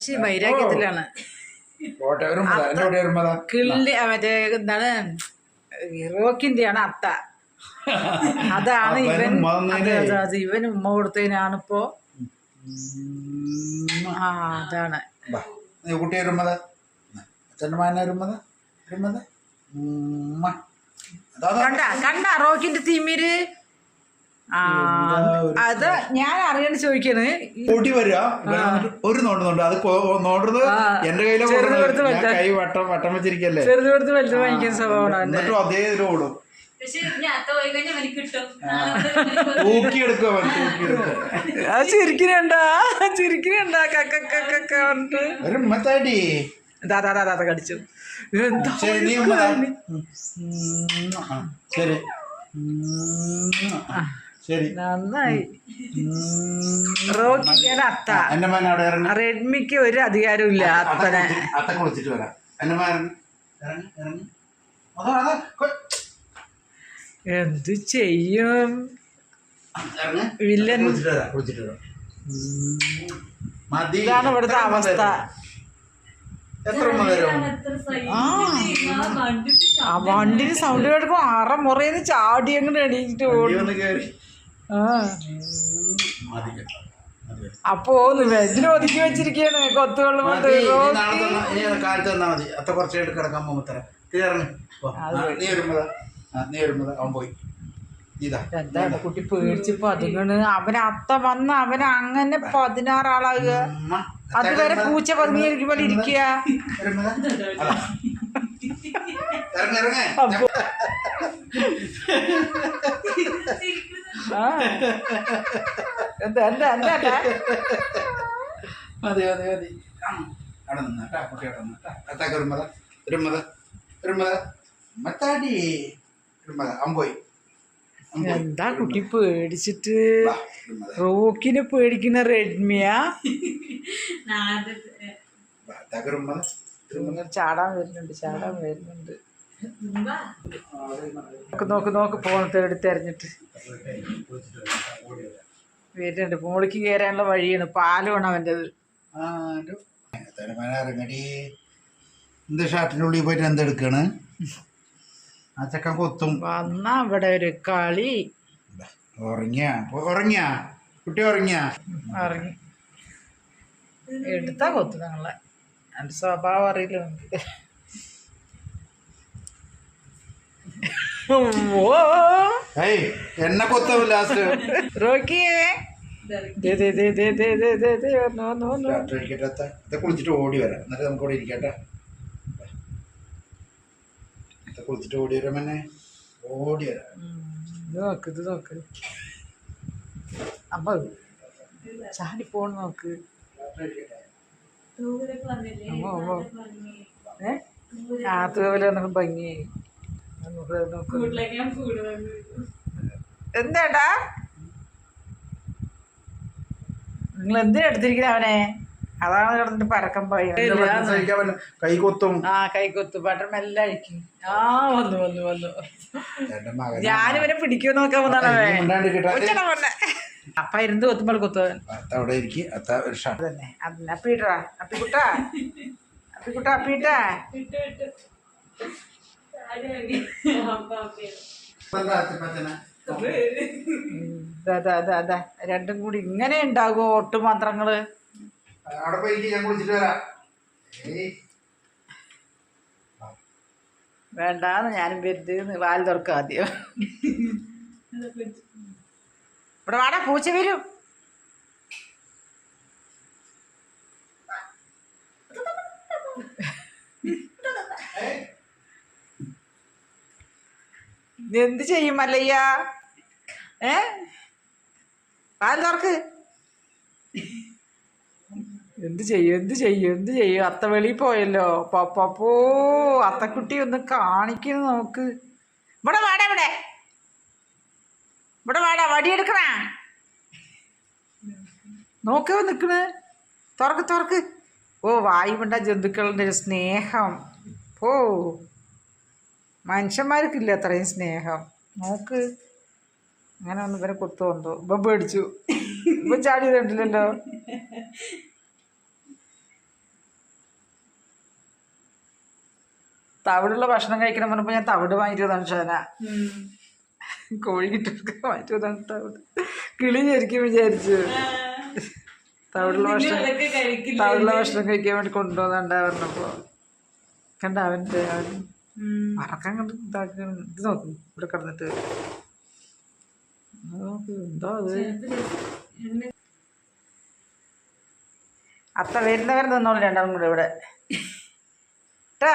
വൈരാഗ്യത്തിലാണ്. കിള്ളി മറ്റേ എന്താണ് റോക്കിന്റെയാണ് അത്ത. അതാണ് ഇവൻ. ഇവൻ ഉമ്മ കൊടുത്തതിനാണിപ്പോ. ആ അതാണ്. കുട്ടി വരുമ്പത് കണ്ട കണ്ട റോക്കിന്റെ തിമിര് അത് ഞാൻ അറിയാണ്ട് ചോദിക്കണേ വരിക ഒരു നോണ്ട് അത് നോണ്ടത് എന്റെ കയ്യിലെ കൈ വട്ടം വട്ടം വെച്ചിരിക്കല്ലേ ചെറുത് കൊടുത്ത് വലുത് വാങ്ങിക്കുന്ന സ്വഭാവമാണ് അതേ ഓടും കടിച്ചു ശരി ശരി. നന്നായി. റോക്കിക്കാണ് അത്ത. എന്റെ മകൻ അവിടെ ഇറങ്ങി. റെഡ്മിക്ക് ഒരു അധികാരവും ഇല്ല അത്തനെ. അത്ത കുളിച്ചിട്ട് വരാം. എന്റെ എന്ത് ചെയ്യും? ഇതാണ് ഇവിടുത്തെ അവസ്ഥ. ആ. വണ്ടിന് സൗണ്ട് കേൾക്കുമ്പോ അറ മുറയിൽ ചാടി അങ്ങോട്ട് എണീറ്റ് ഓടി. അപ്പോ വെജിന് ഒതുക്കി വെച്ചിരിക്കുകയാണ് കൊത്തുകൾ അത്ര കുറച്ചായിട്ട് കിടക്കാൻ പോകുമ്പോ നീ വരുമ്പോ നീ വരുമ്പോ അവൻ പോയി. എന്താണ് കുട്ടി പേടിച്ച് പതുങ്ങണ്? അവൻ വന്ന് അവൻ അങ്ങനെ പതിനാറാളാകുക അതുവരെ പൂച്ച പതുങ്ങിയിരിക്കുമ്പോൾ ഇരിക്കുക. അപ്പൊ എന്താ മതി മതി മതി. അവിടെ നിന്നാട്ടാ കുട്ടി അവിടെ നിന്നാട്ടാ അത്താക്ക വരുമ്പത വരുമ്പത വരുമ്പത മത്താടി അമ്പോയി. എന്താ കുട്ടി പേടിച്ചിട്ട്? റോക്കിനെ പേടിക്കുന്ന റെഡ്മിയാ? ചാടാൻ വരുന്നുണ്ട് ചാടാൻ വരുന്നുണ്ട്. നോക്ക് നോക്ക് നോക്ക് ഫോണത്തെ തേടി തെരഞ്ഞിട്ട്. വരുന്നുണ്ട്. മോളിക്ക് കയറാനുള്ള വഴിയാണ്. പാലുമാണ് അവന്റെത്. ഇറങ്ങടി എന്ത് ഷർട്ടിന്റെ ഉള്ളിൽ പോയിട്ട് എന്തെടുക്കാണ് ആ ചക്ക കൊത്തും. വന്ന ഇവിടെ ഒരു കളി. ഉറങ്ങിയ. ഉറങ്ങിയ. കുട്ടി ഉറങ്ങിയ? ഇറങ്ങി എടുത്താ കൊത്തു ഞങ്ങളെ. എന്റെ സ്വഭാവം അറിയില്ല എന്നെ കൊത്തും ലാസ്റ്റ് റോക്കിയേ. കുളിച്ചിട്ട് ഓടി വരാം. എന്നിട്ട് നമുക്ക് ഇവിടെ ഇരിക്കട്ടെ. കുളിച്ചിട്ട് ഓടി വരാം ഓടി വരാം. നോക്ക് ഇത് നോക്ക്. അമ്മ ചാടി പോണ നോക്ക്. ഏ? ആ തൂവല ഭംഗിയായി. എന്തേട്ടാ നിങ്ങൾ എന്തിനാ എടുത്തിരിക്കുന്നത് അവനെ അതാണ് കിടന്നിട്ട് പരക്കം കൈകൊത്തും ആ കൈകൊത്തും പട്ടം എല്ലാം അഴിക്കും ആ വന്നു വന്നു വന്നു ഞാനിവനെ പിടിക്കൂ നോക്കാൻ വന്നാണ് അപ്പ ഇരുന്ന് കൊത്തുമ്പോൾ കൊത്തുവൻ അപ്പിട്ടാ അപ്പിക്കുട്ടാ അപ്പിക്കുട്ടാ അപ്പിട്ടാ അതാ രണ്ടും കൂടി ഇങ്ങനെ ഉണ്ടാകുമോ ഒട്ടുമാത്രങ്ങൾ അവിടെ ഞാൻ കുളിച്ചിട്ട് വരാം. വേണ്ടാന്ന് ഞാനും വരുത് വാൽ തുറക്കുക ആദ്യം. ഇവിടെ വാടാ പൂച്ച വരും. എന്ത് ചെയ്യും മല്ലയ്യ? ഏ? പാൽ തുറക്ക്. എന്ത് ചെയ്യും എന്ത് ചെയ്യും എന്ത് ചെയ്യും? അത്ത വെളിയിൽ പോയല്ലോ. പപ്പപ്പോ അത്തക്കുട്ടി ഒന്ന് കാണിക്കുന്നു നോക്ക് ഇവിടെ വാടാ ഇവിടെ. ഇവിടെ വാടാ വടിയെടുക്കണ. നോക്കോ നിക്കണ്. തുറക്ക് തുറക്ക്. ഓ വായുമുണ്ട ജന്തുക്കളുടെ സ്നേഹം. ഓ മനുഷ്യന്മാർക്കില്ല അത്രയും സ്നേഹം. നോക്ക് അങ്ങനെ ഒന്ന് ഇവരെ കുത്തു കൊണ്ടു ഇപ്പൊ പേടിച്ചു. ഇപ്പൊ ചാടി കണ്ടില്ലല്ലോ. തവിടുള്ള ഭക്ഷണം കഴിക്കണം പറഞ്ഞപ്പോ ഞാൻ തവിട് വാങ്ങിച്ചു തന്നു ഷാന കോഴി കിട്ടുക വാങ്ങിച്ചു തന്നു തവിട്. കിളി ശരിക്കും വിചാരിച്ചു. തവിടുള്ള ഭക്ഷണം തവിടുള്ള ഭക്ഷണം കഴിക്കാൻ വേണ്ടി കൊണ്ടുപോകുന്നുണ്ടാ പറഞ്ഞപ്പോൾ കണ്ട അവന്റെ അവൻ ഉം. പറക്കാൻ കണ്ട് ഇതാക്കി ഇത് നോക്കും ഇവിടെ കിടന്നിട്ട്. നോക്ക് എന്താ അത്? അത്ത വരുന്നവരെ നിന്നോളൂ രണ്ടാളും കൂടെ ഇവിടെ. ട്ടാ.